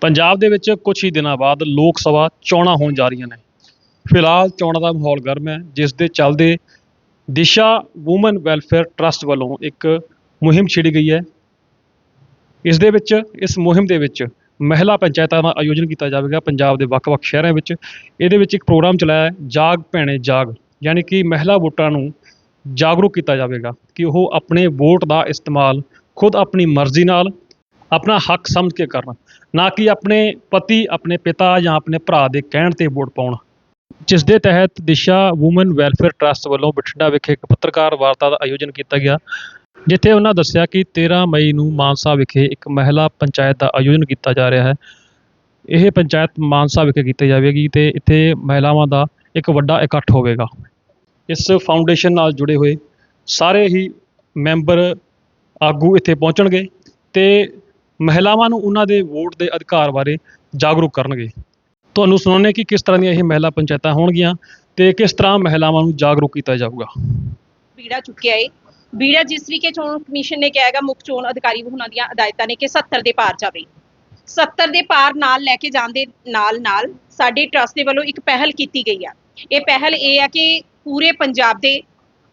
ਪੰਜਾਬ ਦੇ ਵਿੱਚ ਕੁਝ ਹੀ ਦਿਨਾਂ ਬਾਅਦ ਲੋਕ ਸਭਾ ਚੋਣਾਂ ਹੋਣ ਜਾ ਰਹੀਆਂ ਨੇ। ਫਿਲਹਾਲ ਚੋਣਾਂ ਦਾ ਮਾਹੌਲ ਗਰਮ ਹੈ, ਜਿਸ ਦੇ ਚੱਲਦੇ ਦਿਸ਼ਾ ਔਮਨ ਵੈਲਫੇਅਰ ਟਰਸਟ ਵੱਲੋਂ ਇੱਕ ਮੁਹਿੰਮ ਛਿੜੀ ਗਈ ਹੈ। ਇਸ ਦੇ ਵਿੱਚ, ਇਸ ਮੁਹਿੰਮ ਦੇ ਵਿੱਚ ਮਹਿਲਾ ਪੰਚਾਇਤਾਂ ਦਾ ਆਯੋਜਨ ਕੀਤਾ ਜਾਵੇਗਾ ਪੰਜਾਬ ਦੇ ਵੱਖ-ਵੱਖ ਸ਼ਹਿਰਾਂ ਵਿੱਚ। ਇਹਦੇ ਵਿੱਚ ਇੱਕ ਪ੍ਰੋਗਰਾਮ ਚਲਾਇਆ ਹੈ, ਜਾਗ ਭੈਣੇ ਜਾਗ, ਯਾਨੀ ਕਿ ਮਹਿਲਾ ਵੋਟਰਾਂ ਨੂੰ ਜਾਗਰੂਕ ਕੀਤਾ ਜਾਵੇਗਾ ਕਿ ਉਹ ਆਪਣੇ ਵੋਟ ਦਾ ਇਸਤੇਮਾਲ ਖੁਦ ਆਪਣੀ ਮਰਜ਼ੀ ਨਾਲ ਆਪਣਾ ਹੱਕ ਸਮਝ ਕੇ ਕਰਨ। ਨਾ ਕਿ ਆਪਣੇ ਪਤੀ, ਆਪਣੇ ਪਿਤਾ ਜਾਂ ਆਪਣੇ ਭਰਾ ਦੇ ਕਹਿਣ ਤੇ ਵੋਟ ਪਾਉਣ। ਜਿਸ ਦੇ ਤਹਿਤ ਦਿਸ਼ਾ ਔਮਨ ਵੈਲਫੇਅਰ ਟਰਸਟ ਵੱਲੋਂ ਬਠਿੰਡਾ ਵਿਖੇ ਇੱਕ ਪੱਤਰਕਾਰ ਵਾਰਤਾ ਦਾ ਆਯੋਜਨ ਕੀਤਾ ਗਿਆ, ਜਿੱਥੇ ਉਹਨਾਂ ਦੱਸਿਆ ਕਿ 13 ਮਈ ਨੂੰ ਮਾਨਸਾ ਵਿਖੇ ਇੱਕ ਮਹਿਲਾ ਪੰਚਾਇਤ ਦਾ ਆਯੋਜਨ ਕੀਤਾ ਜਾ ਰਿਹਾ ਹੈ। ਇਹ ਪੰਚਾਇਤ ਮਾਨਸਾ ਵਿਖੇ ਕੀਤੀ ਜਾਵੇਗੀ ਤੇ ਇੱਥੇ ਮਹਿਲਾਵਾਂ ਦਾ ਇੱਕ ਵੱਡਾ ਇਕੱਠ ਹੋਵੇਗਾ। ਇਸ ਫਾਊਂਡੇਸ਼ਨ ਨਾਲ ਜੁੜੇ ਹੋਏ ਸਾਰੇ ਹੀ ਮੈਂਬਰ ਆਗੂ ਇੱਥੇ ਪਹੁੰਚਣਗੇ ਤੇ ਮਹਿਲਾਵਾਂ ਨੂੰ ਉਹਨਾਂ ਦੇ ਵੋਟ ਦੇ ਅਧਿਕਾਰ ਬਾਰੇ ਜਾਗਰੂਕ ਕਰਨਗੇ। ਤੁਹਾਨੂੰ ਸੁਣਾਉਂਦੇ ਕਿ ਕਿਸ ਤਰ੍ਹਾਂ ਦੀਆਂ ਇਹ ਮਹਿਲਾ ਪੰਚਾਇਤਾਂ ਹੋਣਗੀਆਂ ਤੇ ਕਿਸ ਤਰ੍ਹਾਂ ਮਹਿਲਾਵਾਂ ਨੂੰ ਜਾਗਰੂਕ ਕੀਤਾ ਜਾਊਗਾ। ਬੀੜਾ ਚੁੱਕਿਆ ਏ। ਬੀੜਾ ਜਿਸ ਤਰੀਕੇ ਚੋਣ ਕਮਿਸ਼ਨ ਨੇ ਕਿਹਾ ਹੈਗਾ, ਮੁੱਖ ਚੋਣ ਅਧਿਕਾਰੀ ਉਹਨਾਂ ਦੀਆਂ ਹਦਾਇਤਾਂ ਨੇ ਕਿ 70 ਦੇ ਪਾਰ ਜਾਵੇ। 70 ਦੇ ਪਾਰ ਨਾਲ ਲੈ ਕੇ ਜਾਣ ਦੇ ਨਾਲ ਨਾਲ ਸਾਡੇ ਟਰਸਟ ਦੇ ਵੱਲੋਂ ਇੱਕ ਪਹਿਲ ਕੀਤੀ ਗਈ ਆ। ਇਹ ਪਹਿਲ ਇਹ ਆ ਕਿ ਪੂਰੇ ਪੰਜਾਬ ਦੇ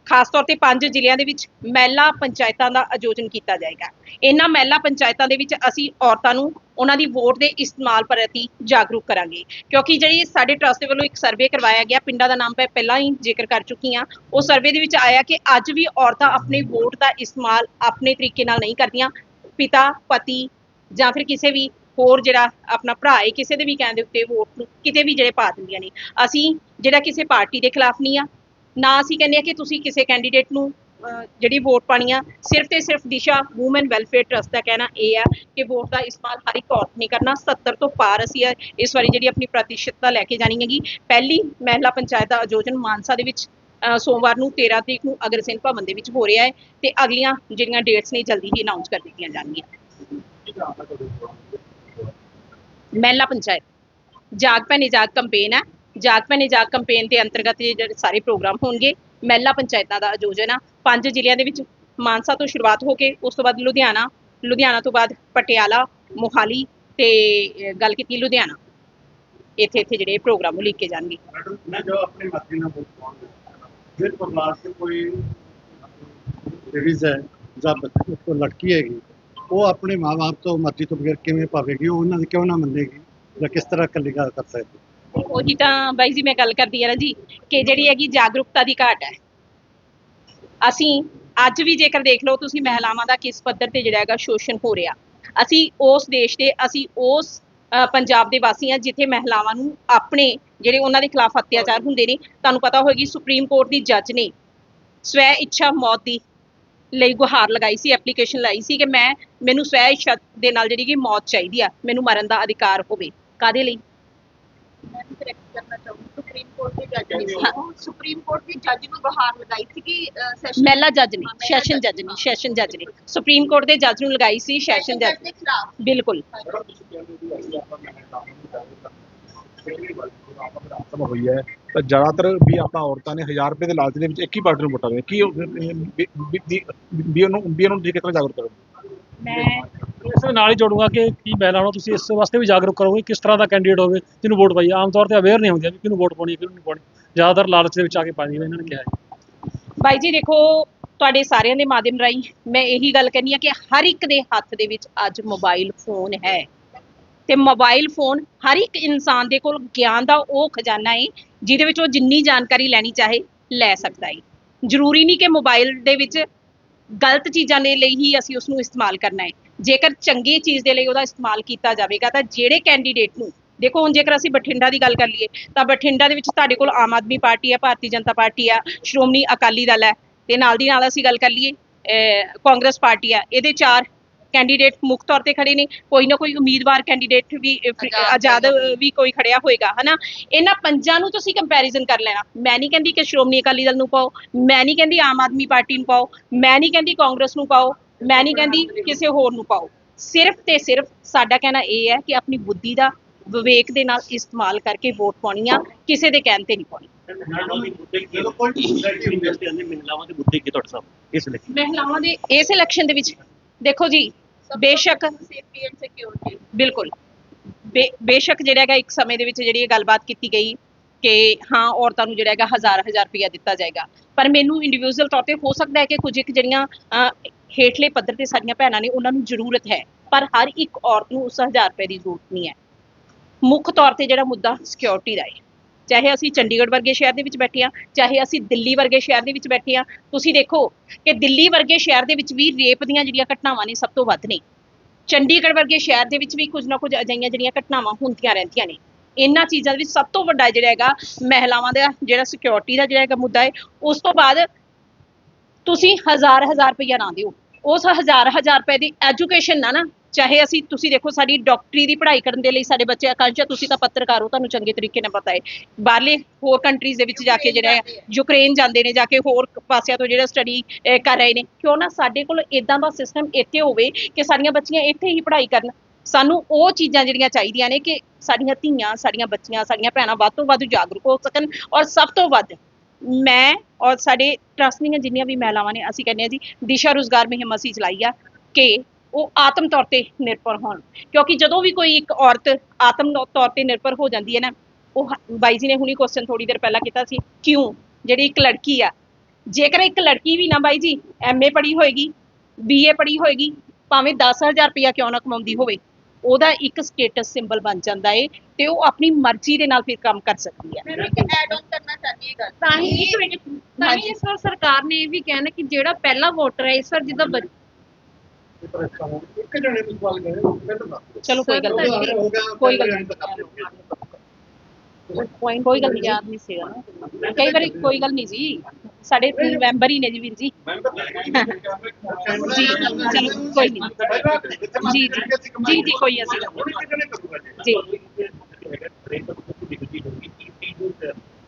ਖਾਸ ਤੌਰ ਤੇ ਪੰਜ ਜ਼ਿਲ੍ਹਿਆਂ ਦੇ ਵਿੱਚ ਮਹਿਲਾ ਪੰਚਾਇਤਾਂ ਦਾ ਆਯੋਜਨ ਕੀਤਾ ਜਾਏਗਾ। ਇਹਨਾਂ ਮਹਿਲਾ ਪੰਚਾਇਤਾਂ ਦੇ ਵਿੱਚ ਅਸੀਂ ਔਰਤਾਂ ਨੂੰ ਉਹਨਾਂ ਦੀ ਵੋਟ ਦੇ ਇਸਤੇਮਾਲ ਪ੍ਰਤੀ ਜਾਗਰੂਕ ਕਰਾਂਗੇ। ਕਿਉਂਕਿ ਜਿਹੜੀ ਸਾਡੇ ਟਰਸਟ ਦੇ ਵੱਲੋਂ ਇੱਕ ਸਰਵੇ ਕਰਵਾਇਆ ਗਿਆ, ਪਿੰਡਾਂ ਦਾ ਨਾਮ ਮੈਂ ਪਹਿਲਾਂ ਹੀ ਜ਼ਿਕਰ ਕਰ ਚੁੱਕੀ ਹਾਂ, ਉਹ ਸਰਵੇ ਦੇ ਵਿੱਚ ਆਇਆ ਕਿ ਅੱਜ ਵੀ ਔਰਤਾਂ ਆਪਣੇ ਵੋਟ ਦਾ ਇਸਤੇਮਾਲ ਆਪਣੇ ਤਰੀਕੇ ਨਾਲ ਨਹੀਂ ਕਰਦੀਆਂ, ਪਿਤਾ, ਪਤੀ ਜਾਂ ਫਿਰ ਕਿਸੇ ਵੀ ਹੋਰ ਜਿਹੜਾ ਆਪਣਾ ਭਰਾ ਹੈ, ਕਿਸੇ ਦੇ ਵੀ ਕਹਿਣ ਦੇ ਉੱਤੇ ਵੋਟ ਨੂੰ ਕਿਤੇ ਵੀ ਜਿਹੜੇ ਪਾ ਦਿੰਦੀਆਂ ਨੇ। ਅਸੀਂ ਜਿਹੜਾ ਕਿਸੇ ਪਾਰਟੀ ਦੇ ਖਿਲਾਫ ਨਹੀਂ ਆ ਨਾ ਅਸੀਂ ਕਹਿੰਦੇ ਆ ਕਿ ਤੁਸੀਂ ਕਿਸੇ ਕੈਂਡੀਡੇਟ ਨੂੰ ਜਿਹੜੀ ਵੋਟ ਪਾਣੀ ਆ, ਸਿਰਫ ਤੇ ਸਿਰਫ ਦਿਸ਼ਾ ਔਮਨ ਵੈਲਫੇਅਰ ਟਰਸਟ ਦਾ ਕਹਿਣਾ ਇਹ ਆ ਕਿ ਵੋਟ ਦਾ ਇਸਤੇਮਾਲ ਹਰ ਇੱਕ ਔਰਤ ਨਹੀਂ ਕਰਨਾ 70 ਤੋਂ ਪਾਰ ਅਸੀਂ ਇਸ ਵਾਰੀ ਜਿਹੜੀ ਆਪਣੀ ਪ੍ਰਤੀਸ਼ਤਤਾ ਲੈ ਕੇ ਜਾਣੀ ਹੈਗੀ। ਪਹਿਲੀ ਮਹਿਲਾ ਪੰਚਾਇਤ ਦਾ ਆਯੋਜਨ ਮਾਨਸਾ ਦੇ ਵਿੱਚ ਸੋਮਵਾਰ ਨੂੰ 13 ਤਰੀਕ ਨੂੰ ਅਗਰਸੈਨ ਭਵਨ ਦੇ ਵਿੱਚ ਹੋ ਰਿਹਾ ਹੈ ਤੇ ਅਗਲੀਆਂ ਜਿਹੜੀਆਂ ਡੇਟਸ ਨੇ ਜਲਦੀ ਹੀ ਅਨਾਉਂਸ ਕਰ ਦਿੱਤੀਆਂ ਜਾਣਗੀਆਂ। ਮਹਿਲਾ ਪੰਚਾਇਤ, ਜਾਗ ਭੈਣੇ ਜਾਗ ਕੰਪੇਨ ਹੈ। ਜਾਗ ਭੈਣੇ ਜਾਗ ਕੈਂਪੇਨ ਦੇ ਅੰਤਰਗਤ ਇਹ ਜਿਹੜੇ ਸਾਰੇ ਪ੍ਰੋਗਰਾਮ ਹੋਣਗੇ, ਮਹਿਲਾ ਪੰਚਾਇਤਾਂ ਦਾ ਆਯੋਜਨ ਆ। ਪੰਜ ਜ਼ਿਲ੍ਹਿਆਂ ਦੇ ਵਿੱਚ ਮਾਨਸਾ ਤੋਂ ਸ਼ੁਰੂਆਤ ਹੋ ਕੇ ਉਸ ਤੋਂ ਬਾਅਦ ਲੁਧਿਆਣਾ ਲੁਧਿਆਣਾ ਤੋਂ ਬਾਅਦ ਪਟਿਆਲਾ, ਮੋਹਾਲੀ ਤੇ ਗੱਲ ਕੀਤੀ ਲੁਧਿਆਣਾ। ਇੱਥੇ ਇੱਥੇ ਜਿਹੜੇ ਪ੍ਰੋਗਰਾਮ ਉਹ ਲਿਖੇ ਜਾਣਗੇ। ਮੈਡਮ, ਮੈਂ ਜੋ ਆਪਣੇ ਮਾਤਰੀ ਨਾਲ ਬੋਲਦਾ ਫਿਰ ਪਰਲਾਸ ਤੇ ਕੋਈ ਲੇਡੀਜ਼ ਹੈ, ਜਾਂ ਬੱਚੇ ਕੋ ਲੜਕੀ ਹੈਗੀ, ਉਹ ਆਪਣੇ ਮਾਪੇ ਤੋਂ ਮਰਜ਼ੀ ਤੋਂ ਬਗੈਰ ਕਿਵੇਂ ਪਾਵੇਗੀ ਉਹ ਉਹਨਾਂ ਦੀ ਕਿਉਂ ਨਾ ਮੰਨੇਗੀ, ਜਾਂ ਕਿਸ ਤਰ੍ਹਾਂ ਕੱਲੀ ਗੱਲ ਕਰ ਸਕਦੀ ਉਹੀ ਤਾਂ ਬਾਈ ਜੀ ਮੈਂ ਗੱਲ ਕਰਦੀ ਆ ਨਾ ਜੀ ਕਿ ਜਿਹੜੀ ਹੈਗੀ ਜਾਗਰੂਕਤਾ ਦੀ ਘਾਟ ਹੈ। ਅਸੀਂ ਅੱਜ ਵੀ ਜੇਕਰ ਦੇਖ ਲਓ, ਤੁਸੀਂ ਮਹਿਲਾਵਾਂ ਦਾ ਕਿਸ ਪੱਧਰ ਤੇ ਜਿਹੜਾ ਹੈਗਾ ਸ਼ੋਸ਼ਣ ਹੋ ਰਿਹਾ। ਅਸੀਂ ਉਸ ਦੇਸ਼ ਦੇ, ਅਸੀਂ ਉਸ ਪੰਜਾਬ ਦੇ ਵਾਸੀ ਹਾਂ ਜਿੱਥੇ ਮਹਿਲਾਵਾਂ ਨੂੰ ਆਪਣੇ ਜਿਹੜੇ ਉਹਨਾਂ ਦੇ ਖਿਲਾਫ ਅਤਿਆਚਾਰ ਹੁੰਦੇ ਨੇ, ਤੁਹਾਨੂੰ ਪਤਾ ਹੋਏਗੀ ਸੁਪਰੀਮ ਕੋਰਟ ਦੀ ਜੱਜ ਨੇ ਸਵੈ ਇੱਛਾ ਮੌਤ ਦੀ ਲਈ ਗੁਹਾਰ ਲਗਾਈ ਸੀ, ਐਪਲੀਕੇਸ਼ਨ ਲਾਈ ਸੀ ਕਿ ਮੈਂ, ਮੈਨੂੰ ਸਵੈ ਇੱਛਾ ਦੇ ਨਾਲ ਜਿਹੜੀ ਕਿ ਮੌਤ ਚਾਹੀਦੀ ਆ, ਮੈਨੂੰ ਮਰਨ ਦਾ ਅਧਿਕਾਰ ਹੋਵੇ। ਕਾਦੇ ਲਈ? ਕਰਨਾ ਚਾਹੂੰਗੀ ਸੁਪਰੀਮ ਕੋਰਟ ਦੇ ਜੱਜ ਨੇ ਉਹ ਸੁਪਰੀਮ ਕੋਰਟ ਦੇ ਜੱਜ ਨੂੰ ਬਹਾਰ ਲਗਾਈ ਸੀ ਕਿ ਸੈਸ਼ਨ ਮਹਿਲਾ ਜੱਜ ਨੇ ਹਾਂ, ਮਹਿਲਾ ਸੈਸ਼ਨ ਜੱਜ, ਜੱਜ ਨੇ ਹਾਂ। ਸੈਸ਼ਨ ਜੱਜ ਨੇ। ਸੁਪਰੀਮ ਕੋਰਟ ਦੇ ਜੱਜ ਨੂੰ ਲਗਾਈ ਸੀ ਸੈਸ਼ਨ ਜੱਜ ਦੇ ਖਿਲਾਫ। ਬਿਲਕੁਲ। ਹੋਈ ਹੈ ਤਾਂ ਜ਼ਿਆਦਾਤਰ ਵੀ ਆਪਾਂ ਔਰਤਾਂ ਨੇ 1000 ਰੁਪਏ ਦੇ ਲਾਲਚ ਦੇ ਵਿੱਚ ਇੱਕ ਹੀ ਪਾਰਟੀ ਨੂੰ ਵੋਟਾਂ ਦੇ ਕੀ ਉਹ ਵੀ- ਵੀ- ਵੀ- ਵੀ- ਵੀ ਉਹਨੂੰ ਵੀ ਉਹਨੂੰ ਤੁਸੀਂ ਕਿਸ ਤਰ੍ਹਾਂ ਜਾਗਰੂਕ ਕਰੋਗੇ ਮੈਂ ਇਸ ਦੇ ਨਾਲ ਹੀ ਜੋੜੂੰਗਾ ਕਿ ਕੀ ਮਹਿਲਾਵਾਂ ਨੂੰ ਤੁਸੀਂ ਇਸ ਵਾਸਤੇ ਵੀ ਜਾਗਰੂਕ ਕਰੋਗੇ ਕਿਸ ਤਰ੍ਹਾਂ ਦਾ ਕੈਂਡੀਡੇਟ ਹੋਵੇ ਜਿਹਨੂੰ ਵੋਟ ਪਾਈ ਆਮ ਤੌਰ ਤੇ ਅਵੇਅਰ ਨਹੀਂ ਹੁੰਦੀਆਂ ਵੀ ਕਿਹਨੂੰ ਵੋਟ ਪਾਉਣੀ ਹੈ, ਕਿਹਨੂੰ ਨਹੀਂ ਪਾਉਣੀ। ਜ਼ਿਆਦਾਤਰ ਲਾਲਚ ਦੇ ਵਿੱਚ ਆ ਕੇ ਪਾਣੀ ਇਹਨਾਂ ਨੇ ਕਿਹਾ ਹੈ। ਬਾਈ ਜੀ, ਦੇਖੋ, ਤੁਹਾਡੇ ਸਾਰਿਆਂ ਦੇ ਮਾਧਿਅਮ ਰਾਹੀਂ ਮੈਂ ਇਹੀ ਗੱਲ ਕਰਨੀ ਆ ਕਿ ਹਰ ਇੱਕ ਦੇ ਹੱਥ ਦੇ ਵਿੱਚ ਅੱਜ ਮੋਬਾਈਲ ਫੋਨ ਹੈ। ਤੇ ਮੋਬਾਈਲ ਫੋਨ ਹਰ ਇੱਕ ਇਨਸਾਨ ਦੇ ਕੋਲ ਗਿਆਨ ਦਾ ਉਹ ਖਜ਼ਾਨਾ ਹੈ ਜਿਹਦੇ ਵਿੱਚ ਉਹ ਜਿੰਨੀ ਜਾਣਕਾਰੀ ਲੈਣੀ ਚਾਹੇ, ਲੈ ਸਕਦਾ ਹੈ ਜ਼ਰੂਰੀ ਨਹੀਂ ਕਿ ਮੋਬਾਈਲ ਦੇ ਵਿੱਚ ਗਲਤ ਚੀਜ਼ਾਂ ਦੇ ਲਈ ਹੀ ਅਸੀਂ ਉਸ ਨੂੰ ਇਸਤੇਮਾਲ ਕਰਨਾ ਹੈ ਜੇਕਰ ਚੰਗੀ ਚੀਜ਼ ਦੇ ਲਈ ਉਹਦਾ ਇਸਤੇਮਾਲ ਕੀਤਾ ਜਾਵੇਗਾ ਤਾਂ ਜਿਹੜੇ ਕੈਂਡੀਡੇਟ ਨੂੰ ਦੇਖੋ ਹੁਣ ਜੇਕਰ ਅਸੀਂ ਬਠਿੰਡਾ ਦੀ ਗੱਲ ਕਰ ਲਈਏ ਤਾਂ ਬਠਿੰਡਾ ਦੇ ਵਿੱਚ ਤੁਹਾਡੇ ਕੋਲ ਆਮ ਆਦਮੀ ਪਾਰਟੀ ਆ ਭਾਰਤੀ ਜਨਤਾ ਪਾਰਟੀ ਆ ਸ਼੍ਰੋਮਣੀ ਅਕਾਲੀ ਦਲ ਹੈ ਤੇ ਨਾਲ ਦੀ ਨਾਲ ਅਸੀਂ ਗੱਲ ਕਰ ਲਈਏ ਕਾਂਗਰਸ ਪਾਰਟੀ ਆ ਇਹਦੇ ਚਾਰ ਕੈਂਡੀਡੇਟ ਮੁੱਖ ਤੌਰ ਤੇ ਖੜੇ ਨੇ ਕੋਈ ਨਾ ਕੋਈ ਉਮੀਦਵਾਰ ਕੈਂਡੀਡੇਟ ਵੀ ਆਜ਼ਾਦ। ਵੀ ਕੋਈ ਖੜਿਆ ਹੋਏਗਾ ਹਨਾ ਇਹਨਾਂ ਪੰਜਾਂ ਨੂੰ ਤੁਸੀਂ ਕੰਪੈਰੀਜ਼ਨ ਕਰ ਲੈਣਾ ਮੈਂ ਨਹੀਂ ਕਹਿੰਦੀ ਕਿ ਸ਼੍ਰੋਮਣੀ ਅਕਾਲੀ ਦਲ ਨੂੰ ਪਾਓ ਮੈਂ ਨਹੀਂ ਕਹਿੰਦੀ ਆਮ ਆਦਮੀ ਪਾਰਟੀ ਨੂੰ ਪਾਓ ਮੈਂ ਨਹੀਂ ਕਹਿੰਦੀ ਕਾਂਗਰਸ ਨੂੰ ਪਾਓ ਮੈਂ ਨਹੀਂ ਕਹਿੰਦੀ ਕਿਸੇ ਹੋਰ ਨੂੰ ਪਾਓ। ਸਿਰਫ ਤੇ ਸਿਰਫ ਸਾਡਾ ਕਹਿਣਾ ਇਹ ਹੈ ਕਿ ਆਪਣੀ ਬੁੱਧੀ ਦਾ ਵਿਵੇਕ ਦੇ ਨਾਲ ਇਸਤੇਮਾਲ ਕਰਕੇ ਵੋਟ ਪਾਉਣੀ ਆ ਕਿਸੇ ਦੇ ਕਹਿਣ ਤੇ ਨਹੀਂ ਪਾਉਣੀ। ਮਹਿਲਾਵਾਂ ਦੇ ਮੁੱਦੇ ਕੀ ਤੁਹਾਡੇ ਸਾਹਮਣੇ? ਇਸ ਲਈ ਮਹਿਲਾਵਾਂ ਦੇ ਇਸ ਇਲੈਕਸ਼ਨ ਦੇ ਵਿੱਚ ਦੇਖੋ ਜੀ ਬੇਸ਼ੱਕ ਸੇਫਟੀ ਐਂਡ ਸਿਕਿਉਰਿਟੀ ਬਿਲਕੁਲ। ਬੇਸ਼ੱਕ ਜਿਹੜਾ ਹੈਗਾ ਇੱਕ ਸਮੇਂ ਦੇ ਵਿੱਚ ਜਿਹੜੀ ਇਹ ਗੱਲਬਾਤ ਕੀਤੀ ਗਈ ਕਿ ਹਾਂ ਔਰਤਾਂ ਨੂੰ ਜਿਹੜਾ ਹੈਗਾ ਹਜ਼ਾਰ ਹਜ਼ਾਰ ਰੁਪਇਆ ਦਿੱਤਾ ਜਾਏਗਾ। ਪਰ ਮੈਨੂੰ ਇੰਡੀਵਿਜੂਅਲ ਤੌਰ ਤੇ ਹੋ ਸਕਦਾ ਹੈ ਕਿ ਕੁਝ ਇੱਕ ਜਿਹੜੀਆਂ ਅਹ, ਹੇਠਲੇ ਪੱਧਰ ਤੇ ਸਾਡੀਆਂ ਭੈਣਾਂ ਨੇ ਉਹਨਾਂ ਨੂੰ ਜ਼ਰੂਰਤ ਹੈ। ਪਰ ਹਰ ਇੱਕ ਔਰਤ ਨੂੰ ਉਸ ਹਜ਼ਾਰ ਰੁਪਏ ਦੀ ਜ਼ਰੂਰਤ ਨਹੀਂ ਹੈ। ਮੁੱਖ ਤੌਰ ਤੇ ਜਿਹੜਾ ਮੁੱਦਾ ਸਿਕਿਉਰਿਟੀ ਦਾ ਹੈ। ਚਾਹੇ ਅਸੀਂ ਚੰਡੀਗੜ੍ਹ ਵਰਗੇ ਸ਼ਹਿਰ ਦੇ ਵਿੱਚ ਬੈਠੇ ਹਾਂ ਚਾਹੇ ਅਸੀਂ ਦਿੱਲੀ ਵਰਗੇ ਸ਼ਹਿਰ ਦੇ ਵਿੱਚ ਬੈਠੇ ਹਾਂ ਤੁਸੀਂ ਦੇਖੋ ਕਿ ਦਿੱਲੀ ਵਰਗੇ ਸ਼ਹਿਰ ਦੇ ਵਿੱਚ ਵੀ ਰੇਪ ਦੀਆਂ ਜਿਹੜੀਆਂ ਘਟਨਾਵਾਂ ਨੇ ਸਭ ਤੋਂ ਵੱਧ ਨੇ। ਚੰਡੀਗੜ੍ਹ ਵਰਗੇ ਸ਼ਹਿਰ ਦੇ ਵਿੱਚ ਵੀ ਕੁਝ ਨਾ ਕੁਝ ਅਜਿਹੀਆਂ ਜਿਹੜੀਆਂ ਘਟਨਾਵਾਂ ਹੁੰਦੀਆਂ ਰਹਿੰਦੀਆਂ ਨੇ। ਇਹਨਾਂ ਚੀਜ਼ਾਂ ਦੇ ਵਿੱਚ ਸਭ ਤੋਂ ਵੱਡਾ ਜਿਹੜਾ ਹੈਗਾ ਮਹਿਲਾਵਾਂ ਦਾ ਜਿਹੜਾ ਸਿਕਿਉਰਿਟੀ ਦਾ ਜਿਹੜਾ ਹੈਗਾ ਮੁੱਦਾ ਹੈ, ਉਸ ਤੋਂ ਬਾਅਦ ਤੁਸੀਂ ਹਜ਼ਾਰ ਹਜ਼ਾਰ ਰੁਪਈਆ ਨਾ ਦਿਓ। ਉਸ ਹਜ਼ਾਰ ਹਜ਼ਾਰ ਰੁਪਏ ਦੀ ਐਜੂਕੇਸ਼ਨ ਨਾ ਨਾ, ਚਾਹੇ ਅਸੀਂ ਤੁਸੀਂ ਦੇਖੋ ਸਾਡੀ ਡਾਕਟਰੀ ਦੀ ਪੜ੍ਹਾਈ ਕਰਨ ਦੇ ਲਈ ਸਾਡੇ ਬੱਚੇ ਆਕਾਂਸ਼ਾ ਤੁਸੀਂ ਤਾਂ ਪੱਤਰਕਾਰ ਹੋ ਤੁਹਾਨੂੰ ਚੰਗੇ ਤਰੀਕੇ ਨਾਲ ਪਤਾ ਹੈ। ਬਾਹਰਲੇ ਹੋਰ ਕੰਟਰੀਜ਼ ਦੇ ਵਿੱਚ ਜਾ ਕੇ ਜਿਹੜਾ ਯੂਕਰੇਨ ਜਾਂਦੇ ਨੇ, ਜਾ ਕੇ ਹੋਰ ਪਾਸਿਆਂ ਤੋਂ ਜਿਹੜਾ ਸਟੱਡੀ ਕਰ ਰਹੇ ਨੇ। ਕਿਉਂ ਨਾ ਸਾਡੇ ਕੋਲ ਇਦਾਂ ਦਾ ਸਿਸਟਮ ਇੱਥੇ ਹੋਵੇ ਕਿ ਸਾਡੀਆਂ ਬੱਚੀਆਂ ਇੱਥੇ ਹੀ ਪੜ੍ਹਾਈ ਕਰਨ। ਸਾਨੂੰ ਉਹ ਚੀਜ਼ਾਂ ਜਿਹੜੀਆਂ ਚਾਹੀਦੀਆਂ ਨੇ ਕਿ ਸਾਡੀਆਂ ਧੀਆਂ, ਸਾਡੀਆਂ ਬੱਚੀਆਂ, ਸਾਡੀਆਂ ਭੈਣਾਂ ਵੱਧ ਤੋਂ ਵੱਧ ਜਾਗਰੂਕ ਹੋ ਸਕਣ ਔਰ ਸਭ ਤੋਂ ਵੱਧ ਮੈਂ ਔਰ ਸਾਡੇ ਟਰਸਟ ਦੀਆਂ ਜਿੰਨੀਆਂ ਵੀ ਮਹਿਲਾਵਾਂ ਨੇ, ਅਸੀਂ ਕਹਿੰਦੇ ਆ ਜੀ, ਦਿਸ਼ਾ ਰੋਜ਼ਗਾਰ ਮੁਹਿੰਮ ਅਸੀਂ ਚਲਾਈ ਆ ਕਿ ਉਹ ਆਤਮ ਤੌਰ ਤੇ ਨਿਰਭਰ ਹੋਣ। ਕਿਉਂਕਿ ਜਦੋਂ ਵੀ ਕੋਈ ਇੱਕ ਔਰਤ ਆਤਮ ਤੌਰ ਤੇ ਨਿਰਭਰ ਹੋ ਜਾਂਦੀ ਹੈ ਨਾ, ਉਹ ਬਾਈ ਜੀ ਨੇ ਹੁਣੀ ਕੁਐਸਚਨ ਥੋੜੀ ਦੇਰ ਪਹਿਲਾਂ ਕੀਤਾ ਸੀ, ਕਿਉਂ? ਜਿਹੜੀ ਇੱਕ ਲੜਕੀ ਆ। ਜੇਕਰ ਇੱਕ ਲੜਕੀ ਵੀ ਨਾ ਬਾਈ ਜੀ ਐਮਏ ਪੜ੍ਹੀ ਹੋਏਗੀ ਬੀਏ ਪੜ੍ਹੀ ਹੋਏਗੀ, ਭਾਵੇਂ 10000 ਰੁਪਇਆ ਕਿਉਂ ਨਾ ਕਮਾਉਂਦੀ ਹੋਵੇ ਉਹਦਾ ਇੱਕ ਸਟੇਟਸ ਸਿੰਬਲ ਬਣ ਜਾਂਦਾ ਏ ਤੇ ਉਹ ਆਪਣੀ ਮਰਜ਼ੀ ਦੇ ਨਾਲ ਫਿਰ ਕੰਮ ਕਰ ਸਕਦੀ ਹੈ। ਮੈਂ ਇੱਕ ਐਡ ਆਨ ਕਰਨਾ ਚਾਹੁੰਦੀ ਹਾਂ ਗੱਲ। ਤਾਂ ਹੀ ਇੱਕ ਮਿੰਟ ਤਾਂ ਹੀ ਇਸ ਵਾਰ ਸਰਕਾਰ ਨੇ ਇਹ ਵੀ ਕਹਿਣਾ ਕਿ ਜਿਹੜਾ ਪਹਿਲਾ ਵੋਟਰ ਹੈ ਇਸ ਵਾਰ ਜਿੱਦਾਂ ਬੱਚ- ਚਲੋ ਕੋਈ ਗੱਲ ਨਹੀਂ। ਕੋਈ ਗੱਲ ਪਹਿਲੇ ਲਿਓ। ਕੋਈ ਕੋਈ ਗੱਲ ਨਹੀਂ ਯਾਦ ਨਹੀਂ ਸੀਗਾ। ਨਾ ਕਈ ਵਾਰੀ ਕੋਈ ਗੱਲ ਨਹੀਂ ਜੀ। ਸਾਡੇ ਮੈਂਬਰ ਹੀ ਨੇ ਜੀ ਵੀਰ ਜੀ। ਜੀ ਚਲੋ ਕੋਈ ਨਹੀਂ ਜੀ ਜੀ ਜੀ ਜੀ ਕੋਈ ਅਸੀਂ ਜੀ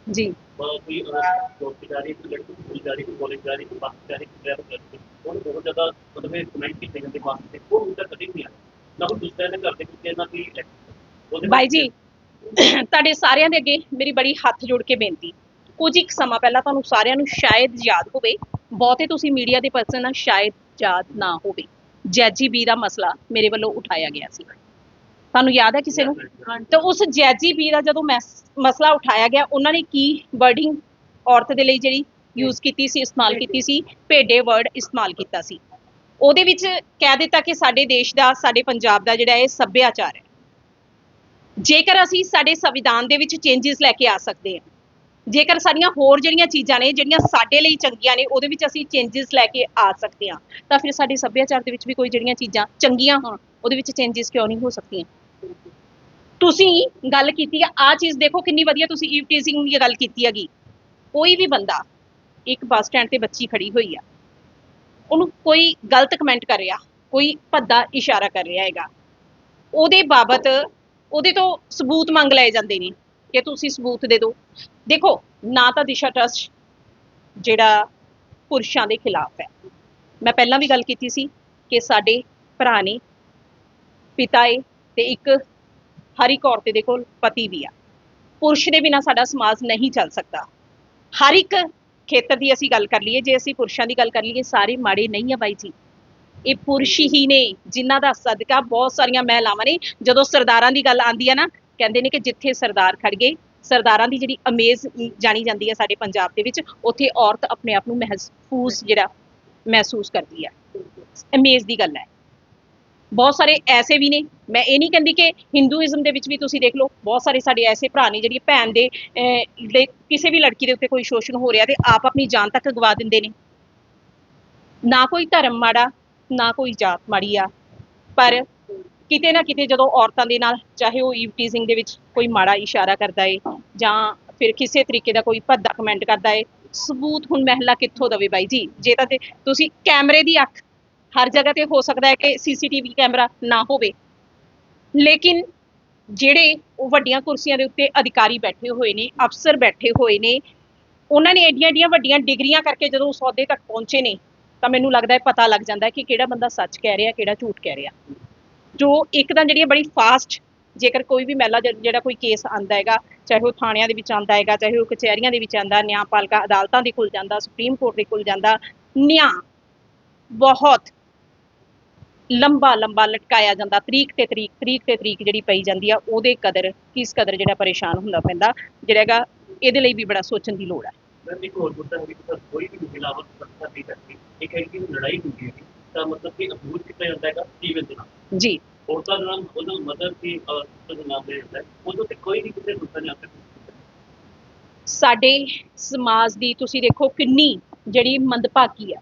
ਜੀ ਕੋਈ ਜੋਬ ਜਾ ਰਹੀ ਹੈ ਸਕੂਲ ਜਾ। ਰਹੀ ਹੈ ਕਾਲਜ ਜਾ ਰਹੀ ਹੈ ਬੱਸ ਜਾ ਰਹੀ ਹੈ ਉਹ ਬਹੁਤ ਜ਼ਿਆਦਾ ਮਤਲਬ ਇਹ ਕਮੈਂਟ ਕੀਤੇ ਜਾਂਦੇ ਬਾਅਦ ਤੇ ਉਹ ਹੁੰਦਾ ਕਦੇ ਨਹੀਂ। ਆ ਨਾ ਉਹ ਦੂਸਰਿਆਂ ਦੇ ਘਰ ਦੇ ਵਿੱਚ ਇਹਨਾਂ ਦੀ ਉਹਦੇ ਬਾਈ ਜੀ ਤੁਹਾਡੇ ਸਾਰਿਆਂ ਦੇ ਅੱਗੇ ਮੇਰੀ ਬੜੀ ਹੱਥ ਜੋੜ ਕੇ ਬੇਨਤੀ। ਕੁਝ ਇੱਕ ਸਮਾਂ ਪਹਿਲਾਂ ਤੁਹਾਨੂੰ ਸਾਰਿਆਂ ਨੂੰ ਸ਼ਾਇਦ ਯਾਦ ਹੋਵੇ, ਬਹੁਤੇ ਤੁਸੀਂ ਮੀਡੀਆ ਦੇ ਪਰਸਨ ਆ ਸ਼ਾਇਦ ਯਾਦ ਨਾ ਹੋਵੇ। ਜੈਜੀ ਬੀ ਦਾ ਮਸਲਾ ਮੇਰੇ ਵੱਲੋਂ ਉਠਾਇਆ ਗਿਆ ਸੀ। ਤੁਹਾਨੂੰ ਯਾਦ ਹੈ ਕਿਸੇ ਨੂੰ? ਤਾਂ ਉਸ ਜੈਜੀ ਬੀ ਦਾ ਜਦੋਂ ਮੈਸ- ਮਸਲਾ ਉਠਾਇਆ ਗਿਆ, ਉਹਨਾਂ ਨੇ ਕੀ ਵਰਡਿੰਗ ਔਰਤ ਦੇ ਲਈ ਜਿਹੜੀ ਯੂਜ਼ ਕੀਤੀ ਸੀ, ਇਸਤੇਮਾਲ ਕੀਤੀ ਸੀ, ਭੇਡੇ ਵਰਡ ਇਸਤੇਮਾਲ ਕੀਤਾ ਸੀ। ਉਹਦੇ ਵਿੱਚ ਕਹਿ ਦਿੱਤਾ ਕਿ ਸਾਡੇ ਦੇਸ਼ ਦਾ, ਸਾਡੇ ਪੰਜਾਬ ਦਾ ਜਿਹੜਾ ਇਹ ਸੱਭਿਆਚਾਰ ਹੈ। ਜੇਕਰ ਅਸੀਂ ਸਾਡੇ ਸੰਵਿਧਾਨ ਦੇ ਵਿੱਚ ਚੇਂਜਸ ਲੈ ਕੇ ਆ ਸਕਦੇ ਹਾਂ, ਜੇਕਰ ਸਾਡੀਆਂ ਹੋਰ ਜਿਹੜੀਆਂ ਚੀਜ਼ਾਂ ਨੇ, ਜਿਹੜੀਆਂ ਸਾਡੇ ਲਈ ਚੰਗੀਆਂ ਨੇ, ਉਹਦੇ ਵਿੱਚ ਅਸੀਂ ਚੇਂਜਸ ਲੈ ਕੇ ਆ ਸਕਦੇ ਹਾਂ, ਤਾਂ ਫਿਰ ਸਾਡੇ ਸੱਭਿਆਚਾਰ ਦੇ ਵਿੱਚ ਵੀ ਕੋਈ ਜਿਹੜੀਆਂ ਚੀਜ਼ਾਂ ਚੰਗੀਆਂ ਹੋਣ, ਉਹਦੇ ਵਿੱਚ ਚੇਂਜਸ ਕਿਉਂ ਨਹੀਂ ਹੋ ਸਕਦੀਆਂ? ਤੁਸੀਂ ਗੱਲ ਕੀਤੀ ਆ ਆ ਚੀਜ਼ ਦੇਖੋ ਕਿੰਨੀ ਵਧੀਆ ਤੁਸੀਂ ਈਵ ਟੀਜ਼ਿੰਗ ਦੀ ਗੱਲ ਕੀਤੀ ਹੈਗੀ। ਕੋਈ ਵੀ ਬੰਦਾ ਇੱਕ ਬੱਸ ਸਟੈਂਡ ਤੇ ਬੱਚੀ ਖੜੀ ਹੋਈ ਆ, ਉਹਨੂੰ ਕੋਈ ਗਲਤ ਕਮੈਂਟ ਕਰ ਰਿਹਾ, ਕੋਈ ਭੱਦਾ ਇਸ਼ਾਰਾ ਕਰ ਰਿਹਾ ਹੈਗਾ, ਉਹਦੇ ਬਾਬਤ ਉਹਦੇ ਤੋਂ ਸਬੂਤ ਮੰਗ ਲਏ ਜਾਂਦੇ ਨੇ ਕਿ ਤੁਸੀਂ ਸਬੂਤ ਦੇ ਦਿਓ। ਦੇਖੋ, ਨਾ ਤਾਂ ਦਿਸ਼ਾ ਟਰਸਟ ਜਿਹੜਾ ਪੁਰਸ਼ਾਂ ਦੇ ਖਿਲਾਫ ਹੈ। ਮੈਂ ਪਹਿਲਾਂ ਵੀ ਗੱਲ ਕੀਤੀ ਸੀ ਕਿ ਸਾਡੇ ਭਰਾ ਨੇ, ਪਿਤਾ ਏ ਤੇ ਇੱਕ ਹਰ ਇੱਕ ਔਰਤ ਦੇ ਕੋਲ ਪਤੀ ਵੀ ਆ। ਪੁਰਸ਼ ਦੇ ਬਿਨਾ ਸਾਡਾ ਸਮਾਜ ਨਹੀਂ ਚੱਲ ਸਕਦਾ। ਹਰ ਇੱਕ ਖੇਤਰ ਦੀ ਅਸੀਂ ਗੱਲ ਕਰ ਲਈਏ, ਜੇ ਅਸੀਂ ਪੁਰਸ਼ਾਂ ਦੀ ਗੱਲ ਕਰ ਲਈਏ, ਸਾਰੇ ਮਾੜੇ ਨਹੀਂ ਆ ਬਾਈ ਜੀ। ਇਹ ਪੁਰਸ਼ ਹੀ ਨੇ ਜਿਨ੍ਹਾਂ ਦਾ ਸਦਕਾ ਬਹੁਤ ਸਾਰੀਆਂ ਮਹਿਲਾਵਾਂ ਨੇ। ਜਦੋਂ ਸਰਦਾਰਾਂ ਦੀ ਗੱਲ ਆਉਂਦੀ ਹੈ ਨਾ ਕਹਿੰਦੇ ਨੇ ਕਿ ਜਿੱਥੇ ਸਰਦਾਰ ਖੜ ਗਏ ਸਰਦਾਰਾਂ ਦੀ ਜਿਹੜੀ ਅਮੇਜ਼ ਜਾਣੀ ਜਾਂਦੀ ਹੈ ਸਾਡੇ ਪੰਜਾਬ ਦੇ ਵਿੱਚ ਉੱਥੇ ਔਰਤ ਆਪਣੇ ਆਪ ਨੂੰ ਮਹਿਫੂਜ਼ ਜਿਹੜਾ ਮਹਿਸੂਸ ਕਰਦੀ ਹੈ ਅਮੇਜ਼ ਦੀ ਗੱਲ ਹੈ। ਬਹੁਤ ਸਾਰੇ ਐਸੇ ਵੀ ਨੇ। ਮੈਂ ਇਹ ਨਹੀਂ ਕਹਿੰਦੀ ਕਿ ਹਿੰਦੂਇਜ਼ਮ ਦੇ ਵਿੱਚ ਵੀ ਤੁਸੀਂ ਦੇਖ ਲਓ ਬਹੁਤ ਸਾਰੇ ਸਾਡੇ ਐਸੇ ਭਰਾ ਨੇ ਜਿਹੜੀ ਭੈਣ ਦੇ ਅਹ, ਦੇ ਕਿਸੇ ਵੀ ਲੜਕੀ ਦੇ ਉੱਤੇ ਕੋਈ ਸ਼ੋਸ਼ਣ ਹੋ ਰਿਹਾ ਤੇ ਆਪ ਆਪਣੀ ਜਾਨ ਤੱਕ ਗਵਾ ਦਿੰਦੇ ਨੇ। ਨਾ ਕੋਈ ਧਰਮ ਮਾੜਾ ਨਾ ਕੋਈ ਜਾਤ ਮਾੜੀ ਆ। ਪਰ ਕਿਤੇ ਨਾ ਕਿਤੇ ਜਦੋਂ ਔਰਤਾਂ ਦੇ ਨਾਲ ਚਾਹੇ ਉਹ ਈਵ ਟੀਜ਼ਿੰਗ ਦੇ ਵਿੱਚ ਕੋਈ ਮਾੜਾ ਇਸ਼ਾਰਾ ਕਰਦਾ ਏ ਜਾਂ ਫਿਰ ਕਿਸੇ ਤਰੀਕੇ ਦਾ ਕੋਈ ਭੱਦਾ ਕਮੈਂਟ ਕਰਦਾ ਏ, ਸਬੂਤ ਹੁਣ ਮਹਿਲਾ ਕਿੱਥੋਂ ਦਵੇ ਬਾਈ ਜੀ? ਜੇ ਤਾਂ ਤੇ ਤੁਸੀਂ ਕੈਮਰੇ ਦੀ ਅੱਖ, ਹਰ ਜਗ੍ਹਾ ਤੇ ਹੋ ਸਕਦਾ ਹੈ ਕਿ ਸੀਸੀਟੀਵੀ ਕੈਮਰਾ ਨਾ ਹੋਵੇ। ਲੇਕਿਨ ਜਿਹੜੇ ਉਹ ਵੱਡੀਆਂ ਕੁਰਸੀਆਂ ਦੇ ਉੱਤੇ ਅਧਿਕਾਰੀ ਬੈਠੇ ਹੋਏ ਨੇ, ਅਫਸਰ ਬੈਠੇ ਹੋਏ ਨੇ, ਉਹਨਾਂ ਨੇ ਐਡੀਆਂ ਐਡੀਆਂ ਵੱਡੀਆਂ ਡਿਗਰੀਆਂ ਕਰਕੇ ਜਦੋਂ ਉਸ ਅਹੁਦੇ ਤੱਕ ਪਹੁੰਚੇ ਨੇ ਤਾਂ ਮੈਨੂੰ ਲੱਗਦਾ ਹੈ ਪਤਾ ਲੱਗ ਜਾਂਦਾ ਕਿ ਕਿਹੜਾ ਬੰਦਾ ਸੱਚ ਕਹਿ ਰਿਹਾ, ਕਿਹੜਾ ਝੂਠ ਕਹਿ ਰਿਹਾ। ਜੋ ਇੱਕ ਤਾਂ ਜਿਹੜੀ ਹੈ ਬੜੀ ਫਾਸਟ ਜੇਕਰ ਕੋਈ ਵੀ ਮਹਿਲਾ ਜਿਹੜਾ ਕੋਈ ਕੇਸ ਆਂਦਾ ਹੈਗਾ, ਚਾਹੇ ਉਹ ਥਾਣਿਆਂ ਦੇ ਵਿੱਚ ਆਂਦਾ ਹੈਗਾ, ਚਾਹੇ ਉਹ ਕਚਹਿਰੀਆਂ ਦੇ ਵਿੱਚ ਆਂਦਾ ਨਿਆਂਪਾਲਕਾ ਅਦਾਲਤਾਂ ਦੇ ਕੋਲ ਜਾਂਦਾ, ਸੁਪਰੀਮ ਕੋਰਟ ਦੇ ਕੋਲ ਜਾਂਦਾ, ਨਿਆਂ ਬਹੁਤ ਲੰਬਾ ਲੰਬਾ ਲਟਕਾਇਆ ਜਾਂਦਾ, ਤਰੀਕ ਤੇ ਤਰੀਕ ਤਰੀਕ ਤੇ ਤਰੀਕ ਜਿਹੜੀ ਪਈ ਜਾਂਦੀ ਆ, ਉਹਦੇ ਕਦਰ, ਕਿਸ ਕਦਰ ਜਿਹੜਾ ਪਰੇਸ਼ਾਨ ਹੁੰਦਾ ਪੈਂਦਾ, ਜਿਹੜਾ ਹੈਗਾ, ਇਹਦੇ ਲਈ ਵੀ ਬੜਾ ਸੋਚਣ ਦੀ ਲੋੜ ਹੈ ਮੈਂ ਇੱਕ ਹੋਰ ਮੁੱਦਾ ਹੈ ਕਿ ਸਰ ਕੋਈ ਵੀ ਮਿਲਾਵਟ ਸੱਤਾ ਦੀ ਕਰਦੀ ਇੱਕ ਹੈ ਕਿ ਲੜਾਈ ਹੁੰਦੀ ਹੈ ਤਾਂ ਮਤਲਬ ਕਿ ਅਬੂਰ ਕੀਤਾ ਜਾਂਦਾ ਹੈਗਾ? ਜੀਵਨ ਦੇ ਨਾਲ। ਜੀ। ਔਰਤਾਂ ਦੇ ਨਾਲ ਉਹਨਾਂ ਮਦਰ ਦੀ ਔਰਤਾਂ ਦੇ ਨਾਮ ਦੇ ਜਾਂਦਾ ਹੈ। ਉਦੋਂ ਤੇ ਕੋਈ ਵੀ ਕਿਸੇ ਗੁੱਸਾ ਨਹੀਂ ਆ ਸਕਦਾ ਸਾਡੇ ਸਮਾਜ ਦੀ ਤੁਸੀਂ ਦੇਖੋ ਕਿੰਨੀ ਜਿਹੜੀ ਮੰਦਭਾਗੀ ਆ।